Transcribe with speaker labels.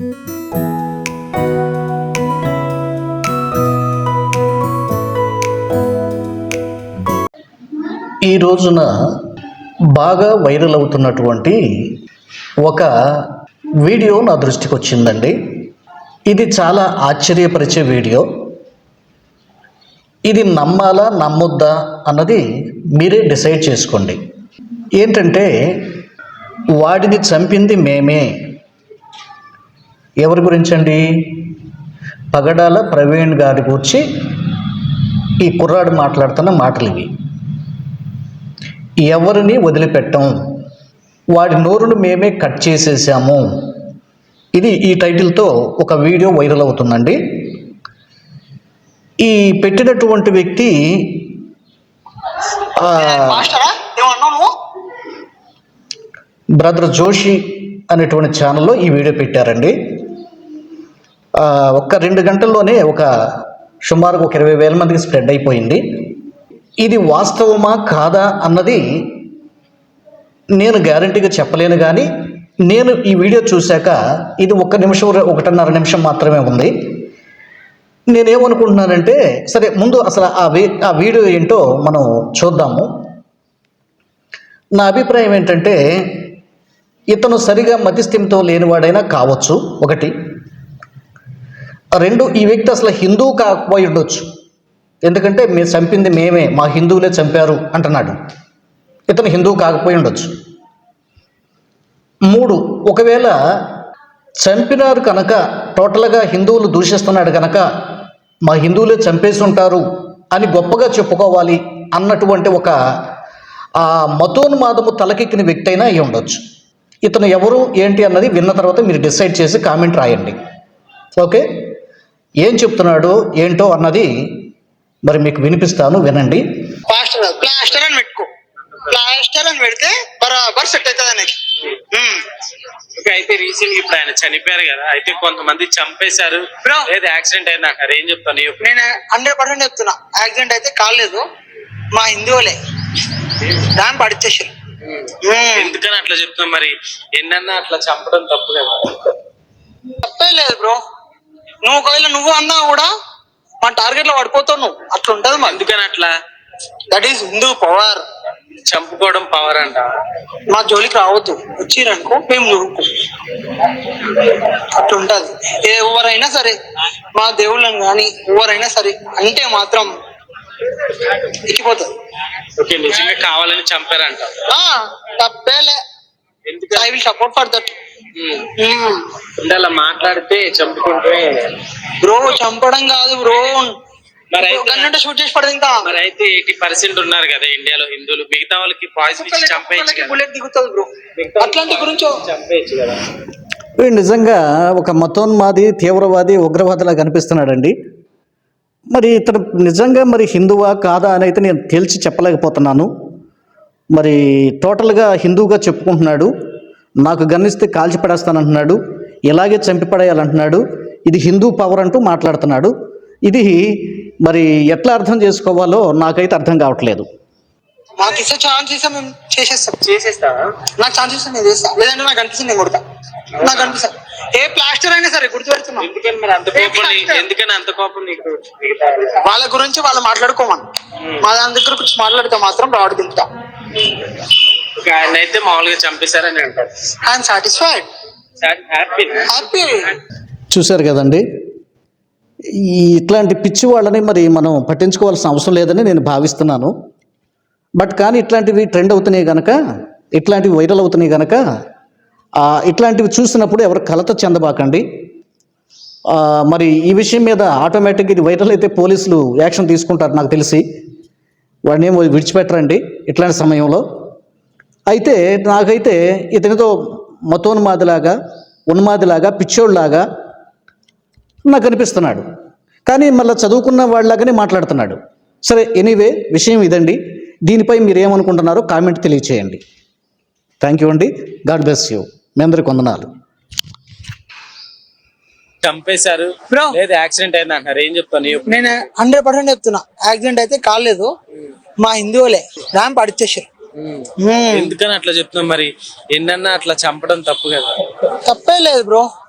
Speaker 1: ఈ రోజున బాగా వైరల్ అవుతున్నటువంటి ఒక వీడియో నా దృష్టికి వచ్చిందండి. ఇది చాలా ఆశ్చర్యపరిచే వీడియో. ఇది నమ్మాలా నమ్మొద్దా అన్నది మీరే డిసైడ్ చేసుకోండి. ఏంటంటే వాడిని చంపింది మేమే. ఎవరి గురించండి? పగడాల ప్రవీణ్ గారి గురించి ఈ కుర్రాడు మాట్లాడుతున్న మాటలు ఇవి. ఎవరిని వదిలిపెట్టం? వాడి నోరును మేమే కట్ చేసేసాము. ఇది ఈ టైటిల్తో ఒక వీడియో వైరల్ అవుతుందండి. ఈ పెట్టినటువంటి వ్యక్తి బ్రదర్ జోషి అనేటువంటి ఛానల్లో ఈ వీడియో పెట్టారండి. ఒక్క రెండు గంటల్లోనే ఒక సుమారు ఒక ఇరవై వేల మందికి స్ప్రెడ్ అయిపోయింది. ఇది వాస్తవమా కాదా అన్నది నేను గ్యారంటీగా చెప్పలేను కానీ నేను ఈ వీడియో చూశాక ఇది ఒక్క నిమిషం ఒకటిన్నర నిమిషం మాత్రమే ఉంది. నేనేమనుకుంటున్నానంటే సరే ముందు అసలు ఆ వీ ఆ వీడియో ఏంటో మనం చూద్దాము. నా అభిప్రాయం ఏంటంటే ఇతను సరిగా మతిస్థిమితం లేనివాడైనా కావచ్చు ఒకటి. రెండు ఈ వ్యక్తి అసలు హిందూ కాకపోయి ఉండొచ్చు. ఎందుకంటే మీరు చంపింది మేమే మా హిందువులే చంపారు అంటున్నాడు. ఇతను హిందూ కాకపోయి ఉండొచ్చు. మూడు ఒకవేళ చంపినారు కనుక టోటల్గా హిందువులు దూషిస్తున్నాడు కనుక మా హిందువులే చంపేసి ఉంటారు అని గొప్పగా చెప్పుకోవాలి అన్నటువంటి ఒక ఆ మతోన్మాదము తలకెక్కిన వ్యక్తి అయినా అయి ఉండొచ్చు. ఇతను ఎవరు ఏంటి అన్నది విన్న తర్వాత మీరు డిసైడ్ చేసి కామెంట్ రాయండి. ఓకే? ఏం చెప్తున్నాడు ఏంటో అన్నది మరి మీకు వినిపిస్తాను వినండి.
Speaker 2: ప్లాస్టర్ ప్లాస్టర్ అని పెట్టుకో. ప్లాస్టర్ అని పెడితే బరాబర్ సెట్ అవుతుంది అనేది.
Speaker 3: ఓకే, అయితే రీసెంట్గా ఇప్పుడు ఆయన చనిపోయారు కదా అయితే కొంతమంది చంపేశారు.
Speaker 2: Bro.
Speaker 3: లేదా యాక్సిడెంట్ అయింది అంటారు ఏం చెప్తాను.
Speaker 2: నేను హండ్రెడ్ పర్సెంట్ చెప్తున్నా. యాక్సిడెంట్ అయితే కాలేదు. మా హిందువులే. డ్యామ్ పడిచేసారు
Speaker 3: ఎందుకని అట్లా చెప్తున్నాం మరి? ఎన్నన్నా అట్లా చంపడం తప్పు కదా
Speaker 2: తప్పే లేదు బ్రో నువ్వు ఒకవేళ నువ్వు అన్నా కూడా మా టార్గెట్లో పడిపోతావు నువ్వు. అట్లా ఉంటది మరి.
Speaker 3: ఎందుకని అట్లా?
Speaker 2: దట్ ఈస్ హిందూ పవర్
Speaker 3: చంపుకోవడం పవర్ అంట.
Speaker 2: మా జోలికి రావద్దు. వచ్చిరనుకో మేము నురుకు అట్లా ఉంటది ఎవరైనా సరే మా దేవుళ్ళని కానీ ఎవరైనా సరే అంటే మాత్రం ఎక్కిపోతుంది
Speaker 3: ఓకే నిజంగా కావాలని చంపారంట.
Speaker 2: తప్పేలే. I will support for that
Speaker 3: అలా మాట్లాడితే చంపుకుంటే?
Speaker 2: బ్రో చంపడం కాదు బ్రో.
Speaker 3: మరి అయితే-
Speaker 2: షూట్ చేసి పడదు
Speaker 3: మరి అయితే ఎయిటీ పర్సెంట్ ఉన్నారు కదా ఇండియాలో హిందువులు. మిగతా వాళ్ళకి పాయిజన్ ఇచ్చి చంపేయచ్చు కదా.
Speaker 2: బుల్లెట్ దిగుతుంది బ్రో. అట్లాంటి గురించి
Speaker 3: చంపేయచ్చు కదా.
Speaker 1: నిజంగా ఒక మతోన్మాది తీవ్రవాది ఉగ్రవాదిలా కనిపిస్తున్నాడండి. మరి ఇతను నిజంగా మరి హిందువా కాదా అని అయితే నేను తేల్చి చెప్పలేకపోతున్నాను. మరి టోటల్గా హిందువుగా చెప్పుకుంటున్నాడు. నాకు గన్నిస్తే కాల్చి పడేస్తానంటున్నాడు ఇలాగే చంపి పడేయాలంటున్నాడు ఇది హిందూ పవర్ అంటూ మాట్లాడుతున్నాడు. ఇది మరి ఎట్లా అర్థం చేసుకోవాలో నాకైతే అర్థం కావట్లేదు.
Speaker 2: ఛాన్స్ ఇస్తే మేము చేసేస్తాం.
Speaker 3: చేసేస్తావా?
Speaker 2: నాకు ఛాన్స్ ఇస్తే నేను చేస్తా. లేదంటే నాకు అనిపిస్తుంది నేను కొడతా. నాకు అనిపిస్తా ఏ ప్లాస్టర్ అయినా సరే గుర్తుపెడుతున్నా.
Speaker 3: ఎందుకని మరి అంత కోపం నీ- ఎందుకని అంత కోపం నీకు మిగతా వాళ్ళకి?
Speaker 2: వాళ్ళ గురించి వాళ్ళు మాట్లాడుకోమని. మా దాని దగ్గర గురించి మాట్లాడితే మాత్రం రాడు దింపుతా.
Speaker 3: ఒక ఆయన అయితే మామూలుగా చంపేశారని అంటారు.
Speaker 2: ఐఎమ్ సాటిస్ఫైడ్
Speaker 3: హ్యాపీ
Speaker 2: హ్యాపీ
Speaker 1: చూశారు కదండి? ఈ ఇట్లాంటి పిచ్చి వాళ్ళని మరి మనం పట్టించుకోవాల్సిన అవసరం లేదని నేను భావిస్తున్నాను. బట్ కానీ ఇట్లాంటివి ట్రెండ్ అవుతున్నాయి కనుక ఇట్లాంటివి వైరల్ అవుతున్నాయి కనుక ఆ, ఇట్లాంటివి చూసినప్పుడు ఎవరు కలత చెందబాకండి. ఆ, మరి ఈ విషయం మీద ఆటోమేటిక్గా ఇది వైరల్ అయితే పోలీసులు యాక్షన్ తీసుకుంటారు నాకు తెలిసి. వాడిని ఏమో విడిచిపెట్టరండి ఇట్లాంటి సమయంలో. అయితే నాకైతే ఇతనితో మతోన్మాదిలాగా ఉన్మాదిలాగా పిచ్చోళ్ళలాగా నాకు అనిపిస్తున్నాడు. కానీ మళ్ళీ చదువుకున్న వాళ్ళలాగానే మాట్లాడుతున్నాడు. సరే ఎనీవే విషయం ఇదండి. దీనిపై మీరు ఏమనుకుంటున్నారో కామెంట్ తెలియచేయండి. థ్యాంక్ యూ అండి. God bless you. మీ అందరికి వందనాలు.
Speaker 3: చంపేశారు. లేదా యాక్సిడెంట్ అయింది అంటారు ఏం చెప్తాను.
Speaker 2: నేను హండ్రెడ్ పర్సెంట్ చెప్తున్నా. యాక్సిడెంట్ అయితే కాలేదు మా హిందువులే ర్యాంప్ పడిచేసారు
Speaker 3: ఎందుకని అట్లా చెప్తున్నాం మరి? ఎన్నన్నా అట్లా చంపడం తప్పు కదా.
Speaker 2: తప్పే లేదు బ్రో.